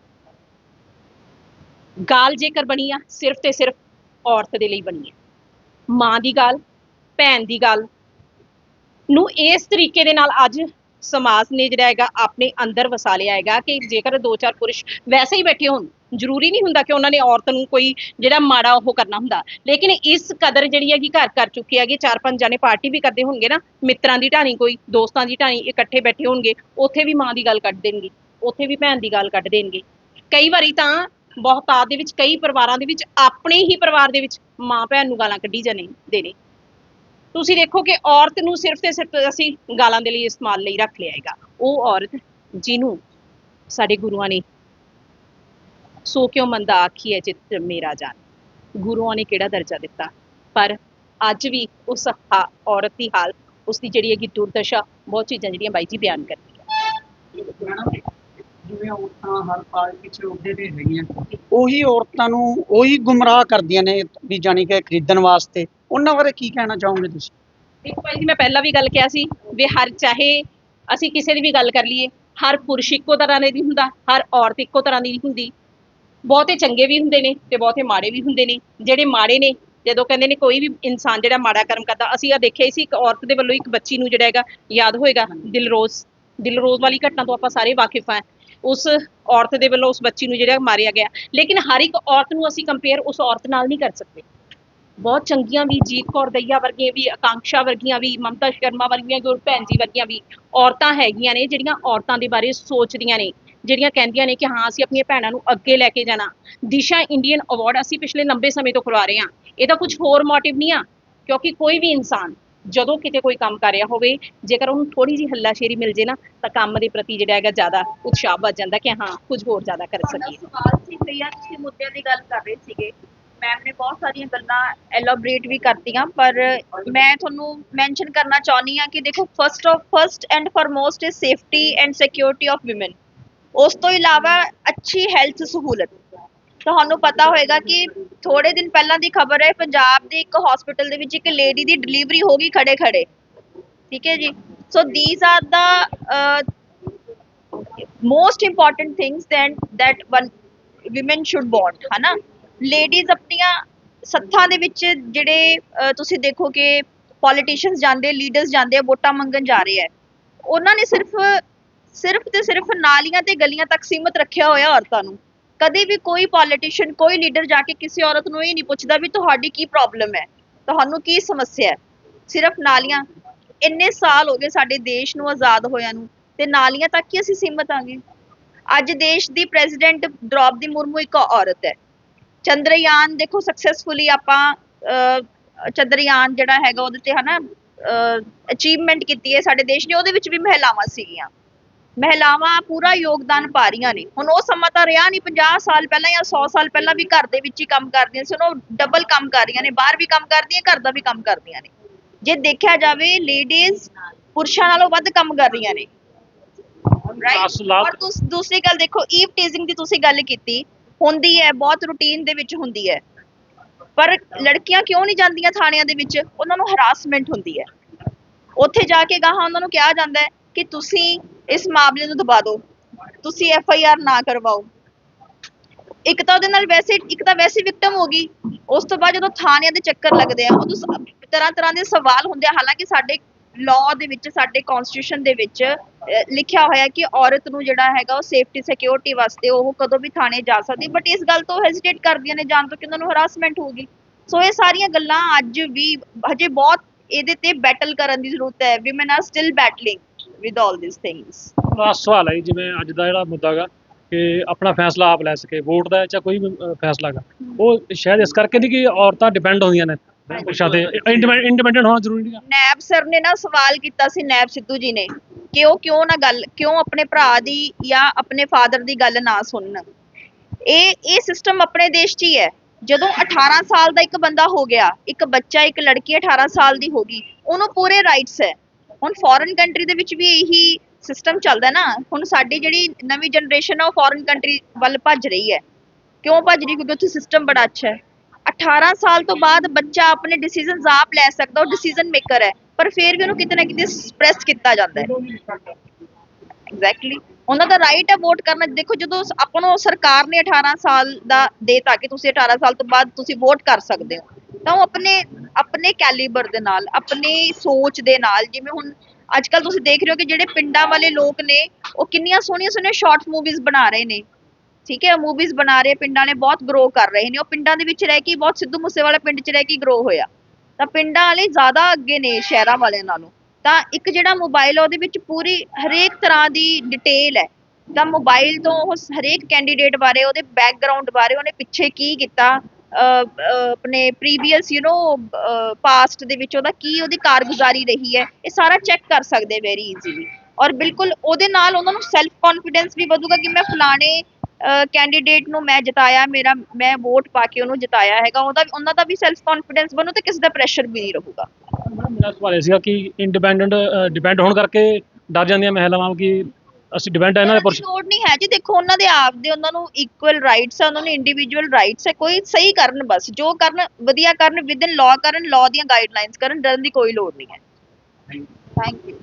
ਗਾਲ ਜੇਕਰ ਬਣੀ ਆ ਸਿਰਫ ਤੇ ਸਿਰਫ ਔਰਤ ਦੇ ਲਈ ਬਣੀ ਆ। ਮਾਂ ਦੀ ਗੱਲ ਭੈਣ ਦੀ ਗੱਲ ਨੂੰ ਇਸ ਤਰੀਕੇ ਦੇ ਨਾਲ ਅੱਜ ਸਮਾਜ ਨੇ ਜਿਹੜਾ ਹੈਗਾ ਆਪਣੇ ਅੰਦਰ ਵਸਾ ਲਿਆ ਹੈਗਾ ਕਿ ਜੇਕਰ ਦੋ ਚਾਰ ਪੁਰਸ਼ ਵੈਸੇ ਹੀ ਬੈਠੇ ਹੋਣ, ਜ਼ਰੂਰੀ ਨਹੀਂ ਹੁੰਦਾ ਕਿ ਉਹਨਾਂ ਨੇ ਔਰਤ ਨੂੰ ਕੋਈ ਜਿਹੜਾ ਮਾੜਾ ਉਹ ਕਰਨਾ ਹੁੰਦਾ। ਲੇਕਿਨ ਇਸ ਕਦਰ ਜਿਹੜੀ ਹੈਗੀ ਘਰ ਕਰ ਚੁੱਕੀ ਹੈਗੀ, ਚਾਰ ਪੰਜ ਜਾਣੇ ਪਾਰਟੀ ਵੀ ਕਰਦੇ ਹੋਣਗੇ ਨਾ, ਮਿੱਤਰਾਂ ਦੀ ਢਾਣੀ ਕੋਈ, ਦੋਸਤਾਂ ਦੀ ਢਾਣੀ ਇਕੱਠੇ ਬੈਠੇ ਹੋਣਗੇ, ਉੱਥੇ ਵੀ ਮਾਂ ਦੀ ਗੱਲ ਕੱਢ ਦੇਣਗੇ, ਉੱਥੇ ਵੀ ਭੈਣ ਦੀ ਗੱਲ ਕੱਢ ਦੇਣਗੇ। ਕਈ ਵਾਰੀ ਤਾਂ ਬਹੁਤਾਤ ਦੇ ਵਿੱਚ, ਕਈ ਪਰਿਵਾਰਾਂ ਦੇ ਵਿੱਚ, ਆਪਣੇ ਹੀ ਪਰਿਵਾਰ ਦੇ ਵਿੱਚ ਮਾਂ ਭੈਣ ਨੂੰ ਗਾਲਾਂ ਕੱਢੀ ਜਾਣੇ ਦੇਣੇ ਤੁਸੀਂ ਦੇਖੋ ਕਿ ਔਰਤ ਨੂੰ ਸਿਰਫ ਤੇ ਸਿਰਫ ਅਸੀਂ ਗਾਲਾਂ ਦੇ ਲਈ ਇਸਤੇਮਾਲ ਲਈ ਰੱਖ ਲਿਆ ਹੈਗਾ। ਉਹ ਔਰਤ ਜਿਹਨੂੰ ਸਾਡੇ ਗੁਰੂਆਂ ਨੇ ਸੋ ਕਿਉ ਮੰਦਾ ਆਖੀ ਹੈ ਚਿੱਤ ਮੇਰਾ ਜਾਨ? ਗੁਰੂਆਂ ਨੇ ਕਿਹੜਾ ਦਰਜਾ ਦਿੱਤਾ? ਪਰ ਅੱਜ ਵੀ ਉਸ ਔਰਤ ਦੀ ਹਾਲ ਉਸ ਦੀ ਜਿਹੜੀ ਹੈਗੀ ਦੁਰਦਸ਼ਾ, ਬਹੁਤ ਚੀਜ਼ਾਂ ਜਿਹੜੀਆਂ ਬਾਈ ਜੀ ਬਿਆਨ ਕਰਦੀ ਹੈ। ਜਿਵੇਂ ਔਰਤਾਂ ਹਰ ਪਾਰਟੀ ਪਿੱਛੇ ਉਹਦੇ ਤੇ ਹੈਗੀਆਂ। ਉਹੀ ਔਰਤਾਂ ਨੂੰ ਉਹੀ ਗੁੰਮਰਾਹ ਕਰਦੀਆਂ ਨੇ ਵੀ ਜਾਣੀ ਕਿ ਖਰੀਦਣ ਵਾਸਤੇ। ਉਹਨਾਂ ਬਾਰੇ ਕੀ ਕਹਿਣਾ ਚਾਹੋਗੇ ਤੁਸੀਂ? ਦੇਖੋ ਭਾਈ ਜੀ, ਮੈਂ ਪਹਿਲਾਂ ਵੀ ਗੱਲ ਕਿਹਾ ਸੀ ਵੀ ਹਰ ਚਾਹੇ ਅਸੀਂ ਕਿਸੇ ਦੀ ਵੀ ਗੱਲ ਕਰ ਲਈਏ, ਹਰ ਪੁਰਸ਼ ਇੱਕੋ ਤਰ੍ਹਾਂ ਨਹੀਂ ਹੁੰਦਾ, ਹਰ ਔਰਤ ਇੱਕੋ ਤਰ੍ਹਾਂ ਦੀ ਨਹੀਂ ਹੁੰਦੀ। ਬਹੁਤੇ ਚੰਗੇ ਵੀ ਹੁੰਦੇ ਨੇ ਤੇ ਬਹੁਤੇ ਮਾੜੇ ਵੀ ਹੁੰਦੇ ਨੇ। ਜਿਹੜੇ ਮਾੜੇ ਨੇ, ਜਦੋਂ ਕਹਿੰਦੇ ਨੇ ਕੋਈ ਵੀ ਇਨਸਾਨ ਜਿਹੜਾ ਮਾੜਾ ਕਰਮ ਕਰਦਾ, ਅਸੀਂ ਆ ਦੇਖਿਆ ਸੀ ਇੱਕ ਔਰਤ ਦੇ ਵੱਲੋਂ ਇੱਕ ਬੱਚੀ ਨੂੰ ਜਿਹੜਾ ਹੈਗਾ ਯਾਦ ਹੋਏਗਾ, ਦਿਲਰੋਜ਼ ਦਿਲਰੋਜ਼ ਵਾਲੀ ਘਟਨਾ ਤੋਂ ਆਪਾਂ ਸਾਰੇ ਵਾਕਿਫ ਆ ਉਸ ਔਰਤ ਦੇ ਵੱਲੋਂ ਉਸ ਬੱਚੀ ਨੂੰ ਜਿਹੜਾ ਮਾਰਿਆ ਗਿਆ। ਲੇਕਿਨ ਹਰ ਇੱਕ ਔਰਤ ਨੂੰ ਅਸੀਂ ਕੰਪੇਅਰ ਉਸ ਔਰਤ ਨਾਲ ਨਹੀਂ ਕਰ ਸਕਦੇ। ਬਹੁਤ ਚੰਗੀਆਂ ਵੀ ਜੀਤ ਕੌਰ ਦਈਆ ਵਰਗੀਆਂ ਵੀ ਆਕਾਂਕਸ਼ਾ ਵਰਗੀਆਂ ਵੀ, ਮਮਤਾ ਸ਼ਰਮਾ ਵਰਗੀਆਂ ਗੁਰਭੈਣ ਜੀ ਵਰਗੀਆਂ ਵੀ ਔਰਤਾਂ ਹੈਗੀਆਂ ਨੇ, ਜਿਹੜੀਆਂ ਔਰਤਾਂ ਦੇ ਬਾਰੇ ਸੋਚਦੀਆਂ ਨੇ, ਜਿਹੜੀਆਂ ਕਹਿੰਦੀਆਂ ਨੇ ਕਿ ਹਾਂ, ਅਸੀਂ ਆਪਣੀਆਂ ਭੈਣਾਂ ਨੂੰ ਅੱਗੇ ਲੈ ਕੇ ਜਾਣਾ। ਦਿਸ਼ਾ ਇੰਡੀਅਨ ਅਵਾਰਡ ਅਸੀਂ ਪਿਛਲੇ ਲੰਬੇ ਸਮੇਂ ਤੋਂ ਕਰਵਾ ਰਹੇ ਹਾਂ। ਇਹਦਾ ਕੁਝ ਹੋਰ ਮੋਟਿਵ ਨਹੀਂ ਆ, ਕਿਉਂਕਿ ਕੋਈ ਵੀ ਇਨਸਾਨ ਜਦੋਂ ਕਿਤੇ ਕੋਈ ਕੰਮ ਕਰ ਰਿਹਾ ਹੋਵੇ, ਜੇਕਰ ਉਹਨੂੰ ਥੋੜੀ ਜਿਹੀ ਹੱਲਾਸ਼ੇਰੀ ਮਿਲ ਜੇ ਨਾ, ਤਾਂ ਕੰਮ ਦੇ ਪ੍ਰਤੀ ਜਿਹੜਾ ਹੈਗਾ ਜ਼ਿਆਦਾ ਉਤਸ਼ਾਹ ਵੱਧ ਜਾਂਦਾ ਕਿ ਹਾਂ, ਕੁਝ ਹੋਰ ਜ਼ਿਆਦਾ ਕਰ ਤੁਹਾਡਾ ਸਕੀਏ। ਸਵਾਲ ਸੀ ਭਈਆ ਤੁਸੀਂ ਮੁੱਦਿਆਂ ਦੀ ਗੱਲ ਕਰ ਰਹੇ ਸੀਗੇ। ਮੈਮ ਨੇ ਬਹੁਤ ਸਾਰੀਆਂ ਗੱਲਾਂ ਐਲੋਬਰੇਟ ਵੀ ਕਰਤੀਆਂ, ਪਰ ਮੈਂ ਤੁਹਾਨੂੰ ਮੈਂਸ਼ਨ ਕਰਨਾ ਚਾਹੁੰਦੀ ਆ ਕਿ ਦੇਖੋ first of first and foremost is safety and security of women ਉਸ ਤੋਂ ਇਲਾਵਾ ਅੱਛੀ ਹੈਲਥ ਸਹੂਲਤ। ਤੁਹਾਨੂੰ ਪਤਾ ਹੋਵੇਗਾ ਕਿ ਥੋੜੇ ਦਿਨ ਪਹਿਲਾਂ ਦੀ ਖਬਰ ਹੈ, ਪੰਜਾਬ ਦੇ ਇੱਕ ਹਸਪੀਟਲ ਦੇ ਵਿੱਚ ਇੱਕ ਲੇਡੀ ਦੀ ਡਿਲੀਵਰੀ ਹੋ ਗਈ ਖੜੇ ਖੜੇ ਠੀਕ ਹੈ ਜੀ? So these are the most important things then that one women should want है ਲੇਡੀਜ਼ ਆਪਣੀਆਂ ਸੱਥਾਂ ਦੇ ਵਿੱਚ ਜਿਹੜੇ ਤੁਸੀਂ ਦੇਖੋ ਕਿ ਪੋਲੀਟੀਸ਼ੀਅਨਸ ਜਾਂਦੇ ਲੀਡਰਸ ਜਾਂਦੇ, ਵੋਟਾਂ ਮੰਗਣ ਜਾ ਰਹੇ ਆ। ਉਹਨਾਂ ਨੇ ਸਿਰਫ ਸਿਰਫ ਤੇ ਸਿਰਫ ਨਾਲੀਆਂ ਤੇ ਗਲੀਆਂ ਤੱਕ ਸੀਮਤ ਰੱਖਿਆ ਹੋਇਆ ਔਰਤਾਂ ਨੂੰ। ਕਦੇ ਵੀ ਕੋਈ ਪੋਲੀਟੀਸ਼ੀਅਨ ਕੋਈ ਲੀਡਰ ਜਾ ਕੇ ਕਿਸੇ ਔਰਤ ਨੂੰ ਇਹ ਨਹੀਂ ਪੁੱਛਦਾ ਵੀ ਤੁਹਾਡੀ ਕੀ ਪ੍ਰੋਬਲਮ ਹੈ, ਤੁਹਾਨੂੰ ਕੀ ਸਮੱਸਿਆ ਹੈ। ਸਿਰਫ ਨਾਲੀਆਂ। ਇੰਨੇ ਸਾਲ ਹੋ ਗਏ ਸਾਡੇ ਦੇਸ਼ ਨੂੰ ਆਜ਼ਾਦ ਹੋਇਆ ਨੂੰ ਤੇ ਨਾਲੀਆਂ ਤੱਕ ਹੀ ਅਸੀਂ ਸੀਮਤ ਆ ਗਏ। ਅੱਜ ਦੇਸ਼ ਦੀ ਪ੍ਰੈਜ਼ੀਡੈਂਟ ਦ੍ਰੋਪਦੀ ਮੁਰਮੂ ਇੱਕ ਔਰਤ ਹੈ। ਚੰਦਰਯਾਨ ਦੇਖੋ ਸਕਸੈਸਫੁਲੀ ਆਪਾਂ ਚੰਦਰਯਾਨ ਜਿਹੜਾ ਹੈਗਾ ਉਹਦੇ ਤੇ ਹਨਾ ਅਚੀਵਮੈਂਟ ਕੀਤੀ ਹੈ ਸਾਡੇ ਦੇਸ਼ ਨੇ ਉਹਦੇ ਵਿੱਚ ਵੀ ਮਹਿਲਾਵਾਂ ਸੀਗੀਆਂ। ਮਹਿਲਾਵਾਂ ਪੂਰਾ ਯੋਗਦਾਨ ਪਾ ਰਹੀਆਂ ਨੇ। ਹੁਣ ਉਹ ਸਮਾਂ ਤਾਂ ਰਿਹਾ ਨਹੀਂ 50 ਸਾਲ ਪਹਿਲਾਂ ਜਾਂ 100 ਸਾਲ ਪਹਿਲਾਂ ਵੀ ਘਰ ਦੇ ਵਿੱਚ ਹੀ ਕੰਮ ਕਰਦੀਆਂ ਸੀ ਉਹ ਡਬਲ ਕੰਮ ਕਰ ਰਹੀਆਂ ਨੇ ਬਾਹਰ ਵੀ ਕੰਮ ਕਰਦੀਆਂ ਘਰ ਦਾ ਵੀ ਕੰਮ ਕਰਦੀਆਂ ਨੇ। ਜੇ ਦੇਖਿਆ ਜਾਵੇ ਲੇਡੀਜ਼ ਪੁਰਸ਼ਾਂ ਨਾਲੋਂ ਵੱਧ ਕੰਮ ਕਰ ਰਹੀਆਂ ਨੇ। ਰਾਈਟ ਔਰ ਦੂਸ- ਦੂਸਰੀ ਗੱਲ ਦੇਖੋ ਈਵ ਟੀਜ਼ਿੰਗ ਦੀ ਤੁਸੀਂ ਗੱਲ ਕੀਤੀ ਹੁੰਦੀ ਹੈ, ਬਹੁਤ ਰੂਟੀਨ ਦੇ ਵਿੱਚ ਹੁੰਦੀ ਹੈ। ਪਰ ਲੜਕੀਆਂ ਕਿਉਂ ਨਹੀਂ ਜਾਂਦੀਆਂ ਥਾਣਿਆਂ ਦੇ ਵਿੱਚ? ਉਹਨਾਂ ਨੂੰ ਹਰਾਸਮੈਂਟ ਹੁੰਦੀ ਹੈ। ਉੱਥੇ ਜਾ ਕੇ ਗਾਹਾਂ ਉਹਨਾਂ ਨੂੰ ਕਿਹਾ ਜਾਂਦਾ ਹੈ ਕਿ ਤੁਸੀਂ ਇਸ ਮਾਮਲੇ ਨੂੰ ਦਬਾ ਦਿਓ। ਤੁਸੀਂ ਐਫ ਆਈ ਆਰ ਨਾ ਕਰਵਾਓ। ਇੱਕ ਤਾਂ ਉਹਦੇ ਨਾਲ ਵੈਸੇ, ਇੱਕ ਤਾਂ ਵੈਸੇ ਵਿਕਟਮ ਹੋ ਗਈ। ਉਸ ਤੋਂ ਬਾਅਦ ਜਦੋਂ ਥਾਣਿਆਂ ਦੇ ਚੱਕਰ ਲੱਗਦੇ ਆ ਉਹ ਤਰ੍ਹਾਂ ਤਰ੍ਹਾਂ ਦੇ ਸਵਾਲ ਹੁੰਦੇ ਆ। ਹਾਲਾਂਕਿ ਸਾਡੇ ਲਾਅ ਦੇ ਵਿੱਚ, ਸਾਡੇ ਕਨਸਟੀਟਿਊਸ਼ਨ ਦੇ ਵਿੱਚ ਲਿਖਿਆ ਹੋਇਆ ਕਿ ਔਰਤ ਨੂੰ ਜਿਹੜਾ ਹੈਗਾ ਉਹ ਸੇਫਟੀ ਸਿਕਿਉਰਿਟੀ ਵਾਸਤੇ ਉਹ ਕਦੋਂ ਵੀ ਥਾਣੇ ਜਾ ਸਕਦੀ ਬਟ ਇਸ ਗੱਲ ਤੋਂ ਹੈਜ਼ਿਟੇਟ ਕਰਦੀਆਂ ਨੇ, ਜਾਣ ਤੋਂ ਕਿ ਉਹਨਾਂ ਨੂੰ ਹਰਾਸਮੈਂਟ ਹੋਊਗੀ। ਸੋ ਇਹ ਸਾਰੀਆਂ ਗੱਲਾਂ ਅੱਜ ਵੀ ਹਜੇ ਬਹੁਤ ਇਹਦੇ ਤੇ ਬੈਟਲ ਕਰਨ ਦੀ ਜ਼ਰੂਰਤ ਹੈ। Women are still battling with all these things. Last ਸਵਾਲ ਹੈ ਜਿਵੇਂ ਅੱਜ ਦਾ ਜਿਹੜਾ ਮੁੱਦਾ ਹੈਗਾ ਕਿ ਆਪਣਾ ਫੈਸਲਾ ਆਪ ਲੈ ਸਕੇ, ਵੋਟ ਦਾ ਜਾਂ ਕੋਈ ਵੀ ਫੈਸਲਾ ਹੈਗਾ। ਉਹ ਸ਼ਾਇਦ ਇਸ ਕਰਕੇ ਨਹੀਂ ਕਿ ਔਰਤਾਂ ਡਿਪੈਂਡ ਹੁੰਦੀਆਂ ਨੇ। ਪੁਰਸ਼ਾਂ ਤੇ ਇੰਡੀਪੈਂਡੈਂਟ ਹੋਣਾ ਜ਼ਰੂਰੀ ਨਹੀਂ ਹੈ ਨੈਬ ਸਰ ਨੇ ਨਾ ਸਵਾਲ ਕੀਤਾ ਸੀ ਨੈਬ ਸਿੱਧੂ ਜੀ ਨੇ ਕਿ ਉਹ ਕਿਉਂ ਨਾ ਗੱਲ ਕਿਉਂ ਆਪਣੇ ਭਰਾ ਦੀ ਜਾਂ ਆਪਣੇ ਫਾਦਰ ਦੀ ਗੱਲ ਨਾ ਸੁਣਨ। ਇਹ ਇਹ ਸਿਸਟਮ ਆਪਣੇ ਦੇਸ਼ 'ਚ ਹੀ ਹੈ। ਜਦੋਂ 18 ਸਾਲ ਦਾ ਇੱਕ ਬੰਦਾ ਹੋ ਗਿਆ ਇੱਕ ਬੱਚਾ ਇੱਕ ਲੜਕੀ 18 ਸਾਲ ਦੀ ਹੋ ਗਈ ਉਹਨੂੰ ਪੂਰੇ ਰਾਈਟਸ ਹੈ। ਹੁਣ ਫੋਰਨ ਕੰਟਰੀ ਦੇ ਵਿੱਚ ਵੀ ਇਹੀ ਸਿਸਟਮ ਚੱਲਦਾ ਨਾ। ਹੁਣ ਸਾਡੀ ਜਿਹੜੀ ਨਵੀਂ ਜਨਰੇਸ਼ਨ ਆ ਉਹ ਫੋਰਨ ਕੰਟਰੀ ਵੱਲ ਭੱਜ ਰਹੀ ਹੈ। ਕਿਉਂ ਭੱਜ ਰਹੀ ਕਿਉਂਕਿ ਉੱਥੇ ਸਿਸਟਮ ਬੜਾ ਅੱਛਾ ਹੈ। 18 ਸਾਲ ਤੋਂ ਬਾਅਦ ਬੱਚਾ ਆਪਣੇ ਡਿਸੀਜਨਸ ਆਪ ਲੈ ਸਕਦਾ, ਉਹ ਡਿਸੀਜਨ ਮੇਕਰ ਹੈ, ਪਰ ਫਿਰ ਵੀ ਉਹਨੂੰ ਕਿਤੇ ਨਾ ਕਿਤੇ ਸਪਰੈਸ ਕੀਤਾ ਜਾਂਦਾ ਹੈ। ਐਗਜ਼ੈਕਟਲੀ ਉਹਨਾਂ ਦਾ ਰਾਈਟ ਹੈ ਵੋਟ ਕਰਨਾ। ਦੇਖੋ, ਜਦੋਂ ਆਪਾਂ ਨੂੰ ਸਰਕਾਰ ਨੇ 18 ਸਾਲ ਦਾ ਦੇਤਾ ਕਿ ਤੁਸੀਂ 18 ਸਾਲ ਤੋਂ ਬਾਅਦ ਤੁਸੀਂ ਵੋਟ ਕਰ ਸਕਦੇ ਹੋ, ਤਾਂ ਉਹ ਆਪਣੇ ਆਪਣੇ ਕੈਲੀਬਰ ਦੇ ਨਾਲ, ਆਪਣੇ ਸੋਚ ਦੇ ਨਾਲ, ਜਿਵੇਂ ਹੁਣ ਅੱਜ ਕੱਲ ਤੁਸੀਂ ਦੇਖ ਰਹੇ ਹੋ ਕਿ ਜਿਹੜੇ ਪਿੰਡਾਂ ਵਾਲੇ ਲੋਕ ਨੇ, ਉਹ ਕਿੰਨੀਆਂ ਸੋਹਣੀਆਂ ਸੋਹਣੀਆਂ ਸ਼ਾਰਟ ਮੂਵੀਜ਼ ਬਣਾ ਰਹੇ ਨੇ। ਠੀਕ ਹੈ ਮੂਵੀਜ਼ ਬਣਾ ਰਹੇ ਪਿੰਡਾਂ ਨੇ ਬਹੁਤ ਗਰੋ ਕਰ ਰਹੇ ਨੇ, ਉਹ ਪਿੰਡਾਂ ਦੇ ਵਿੱਚ ਰਹਿ ਕੇ ਬਹੁਤ ਸਿੱਧੂ ਮੂਸੇਵਾਲਾ ਪਿੰਡ 'ਚ ਰਹਿ ਕੇ ਗਰੋ ਹੋਇਆ। ਤਾਂ ਪਿੰਡਾਂ ਵਾਲੇ ਜ਼ਿਆਦਾ ਅੱਗੇ ਨੇ, ਸ਼ਹਿਰਾਂ ਵਾਲਿਆਂ ਨਾਲੋਂ। ਤਾਂ ਇੱਕ ਜਿਹੜਾ ਮੋਬਾਈਲ ਉਹਦੇ ਵਿੱਚ ਪੂਰੀ ਹਰੇਕ ਤਰ੍ਹਾਂ ਦੀ ਡਿਟੇਲ ਹੈ। ਤਾਂ ਮੋਬਾਈਲ ਤੋਂ ਉਹ ਹਰੇਕ ਕੈਂਡੀਡੇਟ ਬਾਰੇ, ਉਹਦੇ ਬੈਕਗ੍ਰਾਉਂਡ ਬਾਰੇ ਉਹਨੇ ਪਿੱਛੇ ਕੀ ਕੀਤਾ ਆਪਣੇ ਪ੍ਰੀਵੀਅਸ ਯੂ نو ਪਾਸਟ ਦੇ ਵਿੱਚ ਉਹਦਾ ਕੀ ਉਹਦੀ ਕਾਰਗੁਜ਼ਾਰੀ ਰਹੀ ਹੈ, ਇਹ ਸਾਰਾ ਚੈੱਕ ਕਰ ਸਕਦੇ ਵੈਰੀ ਈਜ਼ੀਲੀ ਔਰ ਬਿਲਕੁਲ ਉਹਦੇ ਨਾਲ ਉਹਨਾਂ ਨੂੰ ਸੈਲਫ ਕੌਨਫੀਡੈਂਸ ਵੀ ਵਧੂਗਾ ਕਿ ਮੈਂ ਫਲਾਣੇ ਕੈਂਡੀਡੇਟ ਨੂੰ ਮੈਂ ਜਿਤਾਇਆ ਮੇਰਾ ਮੈਂ ਵੋਟ ਪਾ ਕੇ ਉਹਨੂੰ ਜਿਤਾਇਆ ਹੈਗਾ ਉਹਦਾ ਉਹਨਾਂ ਦਾ ਵੀ ਸੈਲਫ ਕੌਨਫੀਡੈਂਸ ਬਣੂ ਤੇ ਕਿਸੇ ਦਾ ਪ੍ਰੈਸ਼ਰ ਵੀ ਨਹੀਂ ਰਹੂਗਾ। ਮੇਰਾ ਸਵਾਲ ਇਹ ਸੀਗਾ ਕਿ ਇੰਡੀਪੈਂਡੈਂਟ ਡਿਪੈਂਡ ਹੋਣ ਕਰਕੇ ਡਰ ਜਾਂਦੀਆਂ ਮਹਿਲਾਵਾਂ ਕਿ ਅਸੀਂ ਡਿਪੈਂਡ ਹੈ ਇਹਨਾਂ ਦੇ ਪਰ ਦੀ ਲੋੜ ਨਹੀਂ ਹੈ ਜੀ। ਦੇਖੋ ਉਹਨਾਂ ਦੇ ਆਪ ਦੇ ਉਹਨਾਂ ਨੂੰ ਇਕੁਅਲ ਰਾਈਟਸ ਆ ਉਹਨਾਂ ਨੂੰ ਇੰਡੀਵਿਜੂਅਲ ਰਾਈਟਸ ਹੈ ਕੋਈ ਸਹੀ ਕਰਨ ਬਸ ਜੋ ਕਰਨ ਵਧੀਆ ਕਰਨ ਵਿਦਨ ਲਾਅ ਕਰਨ ਲਾਅ ਦੀਆਂ ਗਾਈਡਲਾਈਨਸ ਕਰਨ ਡਰਨ ਦੀ ਕੋਈ ਲੋੜ ਨਹੀਂ ਹੈ। Thank you